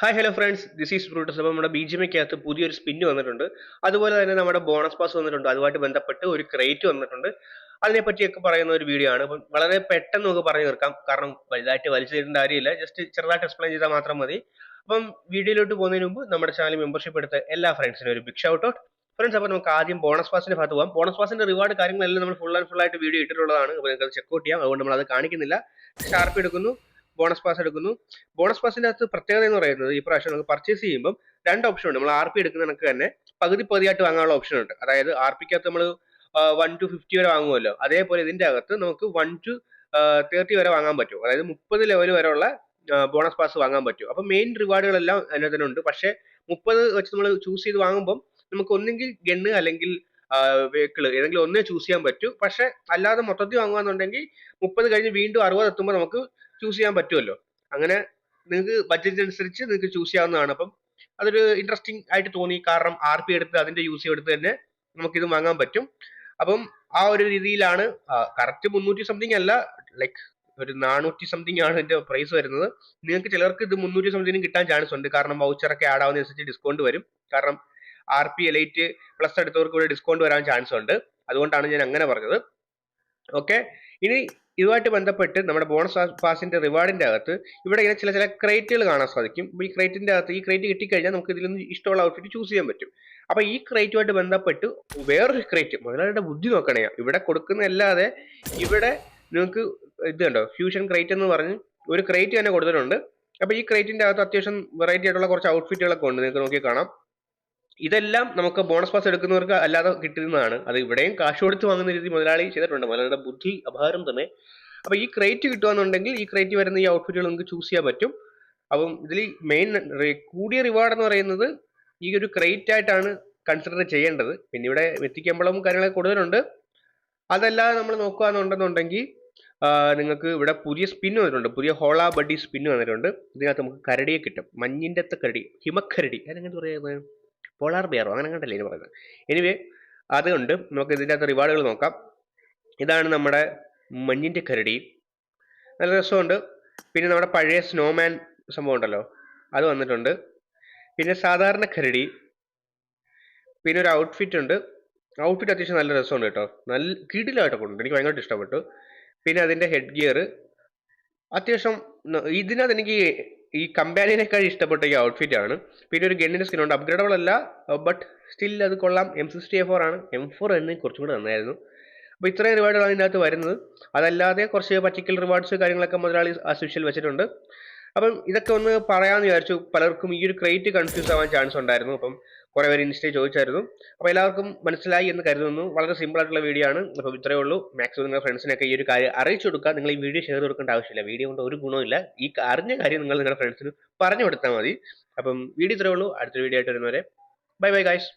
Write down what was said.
Hi hello friends this is Brutus അപ്പോൾ നമ്മുടെ B G എമ്മയ്ക്കകത്ത് പുതിയൊരു സ്പിന്ന് വന്നിട്ടുണ്ട്. അതുപോലെ തന്നെ നമ്മുടെ ബോണസ് പാസ് വന്നിട്ടുണ്ട്. അതുമായിട്ട് ബന്ധപ്പെട്ട് ഒരു ക്രേറ്റ് വന്നിട്ടുണ്ട്. അതിനെപ്പറ്റിയൊക്കെ പറയുന്ന ഒരു വീഡിയോ ആണ്. അപ്പം വളരെ പെട്ടെന്ന് നമുക്ക് പറഞ്ഞു തീർക്കാം. കാരണം വലുതായിട്ട് വലിച്ചു തരേണ്ട കാര്യമില്ല. ജസ്റ്റ് ചെറുതായിട്ട് എക്സ്പ്ലെയിൻ ചെയ്താൽ മാത്രം മതി. അപ്പം വീഡിയോയിലോട്ട് പോകുന്നതിന് മുമ്പ് നമ്മുടെ ചാനൽ മെമ്പർഷിപ്പ് എടുത്ത എല്ലാ ഫ്രണ്ട്സിനും ഒരു ബിഗ് ഷൗട്ട് ഔട്ട് ഫ്രണ്ട്സ് അപ്പോൾ നമുക്ക് ആദ്യം ബോണസ് പാസിന്റെ ഭാഗത്ത് പോകാം. ബോണസ് പാസിന്റെ റിവാർഡ് കാര്യങ്ങളെല്ലാം നമ്മൾ ഫുൾ ആൻഡ് ഫുൾ ആയിട്ട് വീഡിയോ ഇട്ടിട്ടുള്ളതാണ്. അപ്പോൾ നിങ്ങൾക്ക് ചെക്ക് ഔട്ട് ചെയ്യാം. അതുകൊണ്ട് നമ്മൾ അത് കാണിക്കുന്നില്ല. ഷാർപ്പ് എടുക്കുന്നു. ബോണസ് പാസ് എടുക്കുന്നു. ബോണസ് പാസിന്റെ അകത്ത് പ്രത്യേകത എന്ന് പറയുന്നത് ഈ പ്രാവശ്യം നമുക്ക് പർച്ചേസ് ചെയ്യുമ്പോൾ രണ്ട് ഓപ്ഷൻ ഉണ്ട്. നമ്മൾ ആർ പി എടുക്കുന്ന കണക്ക് തന്നെ പകുതി പകുതിയായിട്ട് വാങ്ങാനുള്ള ഓപ്ഷൻ ഉണ്ട്. അതായത് ആർ പിക്കകത്ത് നമ്മൾ വൺ ടു ഫിഫ്റ്റി വരെ വാങ്ങുമല്ലോ. അതേപോലെ ഇതിന്റെ അകത്ത് നമുക്ക് വൺ ടു തേർട്ടി വരെ വാങ്ങാൻ പറ്റും. അതായത് മുപ്പത് ലെവൽ വരെയുള്ള ബോണസ് പാസ് വാങ്ങാൻ പറ്റും. അപ്പൊ മെയിൻ റിവാർഡുകളെല്ലാം അതിനകത്ത് തന്നെ ഉണ്ട്. പക്ഷേ മുപ്പത് വെച്ച് നമ്മൾ ചൂസ് ചെയ്ത് വാങ്ങുമ്പോൾ നമുക്ക് ഒന്നെങ്കിൽ ഗണ്ണ് അല്ലെങ്കിൽ വെഹിക്കിൾ ഏതെങ്കിലും ഒന്നേ ചൂസ് ചെയ്യാൻ പറ്റൂ. പക്ഷെ അല്ലാതെ മൊത്തത്തിൽ വാങ്ങുകയാണെന്നുണ്ടെങ്കിൽ മുപ്പത് കഴിഞ്ഞ് വീണ്ടും അറുപത് എത്തുമ്പോൾ നമുക്ക് ചൂസ് ചെയ്യാൻ പറ്റുമല്ലോ. അങ്ങനെ നിങ്ങൾക്ക് ബഡ്ജറ്റ് അനുസരിച്ച് നിങ്ങൾക്ക് ചൂസ് ചെയ്യാവുന്നതാണ്. അപ്പം അതൊരു ഇൻട്രസ്റ്റിംഗ് ആയിട്ട് തോന്നി. കാരണം ആർ പി എടുത്ത് അതിന്റെ യൂസ് എടുത്ത് തന്നെ നമുക്കിത് വാങ്ങാൻ പറ്റും. അപ്പം ആ ഒരു രീതിയിലാണ് കറക്റ്റ് മുന്നൂറ്റി സംതിങ് അല്ല ലൈക്ക് ഒരു നാനൂറ്റി സംതിങ് ആണ് ഇതിന്റെ പ്രൈസ് വരുന്നത്. നിങ്ങൾക്ക് ചിലർക്ക് ഇത് മുന്നൂറ്റി സംതിങ് കിട്ടാൻ ചാൻസ് ഉണ്ട്. കാരണം വൗച്ചറൊക്കെ ആഡ് ആവുന്നതനുസരിച്ച് ഡിസ്കൗണ്ട് വരും. കാരണം ആർ പി എലൈറ്റ് പ്ലസ് എടുത്തവർക്ക് ഇവിടെ ഡിസ്കൗണ്ട് വരാൻ ചാൻസ് ഉണ്ട്. അതുകൊണ്ടാണ് ഞാൻ അങ്ങനെ പറഞ്ഞത്. ഓക്കെ ഇനി ഇതുമായിട്ട് ബന്ധപ്പെട്ട് നമ്മുടെ ബോണസ് പാസിന്റെ റിവാർഡിന്റെ അകത്ത് ഇവിടെ ഇങ്ങനെ ചില ചില ക്രേറ്റുകൾ കാണാൻ സാധിക്കും. ഈ ക്രേറ്റിന്റെ അകത്ത് ഈ ക്രേറ്റ് കിട്ടിക്കഴിഞ്ഞാൽ നമുക്ക് ഇതിൽ നിന്ന് ഇഷ്ടമുള്ള ഔട്ട്ഫിറ്റ് ചൂസ് ചെയ്യാൻ പറ്റും. അപ്പൊ ഈ ക്രേറ്റുമായിട്ട് ബന്ധപ്പെട്ട് വേറൊരു ക്രേറ്റ് മുതലാളിയുടെ ബുദ്ധി നോക്കണേ. ഇവിടെ കൊടുക്കുന്ന അല്ലാതെ ഇവിടെ നിങ്ങൾക്ക് ഇത് കണ്ടോ? ഫ്യൂഷൻ ക്രേറ്റ് എന്ന് പറഞ്ഞ് ഒരു ക്രേറ്റ് തന്നെ കൊടുത്തിട്ടുണ്ട്. അപ്പൊ ഈ ക്രേറ്റിന്റെ അകത്ത് അത്യാവശ്യം വെറൈറ്റി ആയിട്ടുള്ള കുറച്ച് ഔട്ട്ഫിറ്റുകളൊക്കെ ഉണ്ട്. നിങ്ങൾക്ക് നോക്കി കാണാം. ഇതെല്ലാം നമുക്ക് ബോണസ് പാസ് എടുക്കുന്നവർക്ക് അല്ലാതെ കിട്ടുന്നതാണ്. അത് ഇവിടെയും കാശ് കൊടുത്ത് വാങ്ങുന്ന രീതി മുതലാളി ചെയ്തിട്ടുണ്ട്. മുതലാളിയുടെ ബുദ്ധി അപഹാരം തന്നെ. അപ്പൊ ഈ ക്രേറ്റ് കിട്ടുകയാണെന്നുണ്ടെങ്കിൽ ഈ ക്രേറ്റ് വരുന്ന ഈ ഔട്ട്ഫിറ്റുകൾ നമുക്ക് ചൂസ് ചെയ്യാൻ പറ്റും. അപ്പം ഇതിൽ മെയിൻ കൂടിയ റിവാർഡ് എന്ന് പറയുന്നത് ഈ ഒരു ക്രേറ്റ് ആയിട്ടാണ് കൺസിഡർ ചെയ്യേണ്ടത്. പിന്നെ ഇവിടെ എത്തിക്കുമ്പോഴും കാര്യങ്ങളൊക്കെ കൂടുതലുണ്ട്. അതല്ലാതെ നമ്മൾ നോക്കുകയാണെന്നുണ്ടെന്നുണ്ടെങ്കിൽ നിങ്ങൾക്ക് ഇവിടെ പുതിയ സ്പിൻ വന്നിട്ടുണ്ട്. പുതിയ ഹോള ബഡി സ്പിൻ വന്നിട്ടുണ്ട്. ഇതിനകത്ത് നമുക്ക് കരടിയെ കിട്ടും. മഞ്ഞിന്റെ കരടി ഹിമക്കരടി. അതെങ്ങനെ പറയുന്നത് പോളാർ ബിയറോ അങ്ങനെ കണ്ടല്ലേ ഇനി പറയുന്നത്. എനിവേ അതുകൊണ്ട് നമുക്ക് ഇതിന്റെ അകത്ത് റിവാർഡുകൾ നോക്കാം. ഇതാണ് നമ്മുടെ മഞ്ഞിന്റെ കരടി. നല്ല രസമുണ്ട്. പിന്നെ നമ്മുടെ പഴയ സ്നോമാൻ സംഭവം ഉണ്ടല്ലോ അത് വന്നിട്ടുണ്ട്. പിന്നെ സാധാരണ കരടി പിന്നെ ഒരു ഔട്ട്ഫിറ്റ് ഉണ്ട്. ഔട്ട്ഫിറ്റ് അത്യാവശ്യം നല്ല രസമുണ്ട് കേട്ടോ. നല്ല കീടിലായിട്ടൊക്കെ ഉണ്ട്. എനിക്ക് ഭയങ്കരമായിട്ട് ഇഷ്ടപ്പെട്ടു. പിന്നെ അതിന്റെ ഹെഡ് ഗിയർ അത്യാവശ്യം ഇതിനകത്ത് എനിക്ക് ഈ കമ്പാനിയനേക്കാൾ ഇഷ്ടപ്പെട്ട ഈ ഔട്ട്ഫിറ്റ് ആണ്. പിന്നെ ഒരു ഗണ്ണിന്റെ സ്കിൻ ഉണ്ട്. അപ്ഗ്രേഡബിൾ അല്ല ബട്ട് സ്റ്റിൽ അത് കൊള്ളാം. എം സിക്സ്റ്റി ഫോർ ആണ്. എം ഫോർ എന്ന് കുറച്ചും കൂടെ നന്നായിരുന്നു. അപ്പോൾ ഇത്രയും റിവാർഡുകളാണ് ഇതിനകത്ത് വരുന്നത്. അതല്ലാതെ കുറച്ച് പർട്ടിക്കുലർ റിവാർഡ്സ് കാര്യങ്ങളൊക്കെ മുതലാളി ആസ്യൂഷ്യൽ വെച്ചിട്ടുണ്ട്. അപ്പം ഇതൊക്കെ ഒന്ന് പറയാമെന്ന് വിചാരിച്ചു പലർക്കും ഈ ഒരു ക്രേറ്റ് കൺഫ്യൂസ് ആവാൻ ചാൻസ് ഉണ്ടായിരുന്നു. അപ്പം കുറേ പേര് ഇൻസ്റ്റേ ചോദിച്ചായിരുന്നു. അപ്പോൾ എല്ലാവർക്കും മനസ്സിലായി എന്ന് കരുതുന്നു. വളരെ സിമ്പിൾ ആയിട്ടുള്ള വീഡിയോ ആണ്. അപ്പോൾ ഇത്രയേ ഉള്ളൂ. മാക്സിമം നിങ്ങളുടെ ഫ്രണ്ട്സിനൊക്കെ ഈ ഒരു കാര്യം അറിയിച്ചു കൊടുക്കുക. നിങ്ങൾ ഈ വീഡിയോ ഷെയർ കൊടുക്കേണ്ട ആവശ്യമില്ല. വീഡിയോ കൊണ്ട് ഒരു ഗുണമില്ല ഈ അറിഞ്ഞ കാര്യം നിങ്ങൾ നിങ്ങളുടെ ഫ്രണ്ട്സിന് പറഞ്ഞു കൊടുത്താൽ മതി. അപ്പം വീഡിയോ ഇത്രയേ ഉള്ളൂ. അടുത്ത വീഡിയോ ആയിട്ട് വരുന്നവരെ. Bye bye guys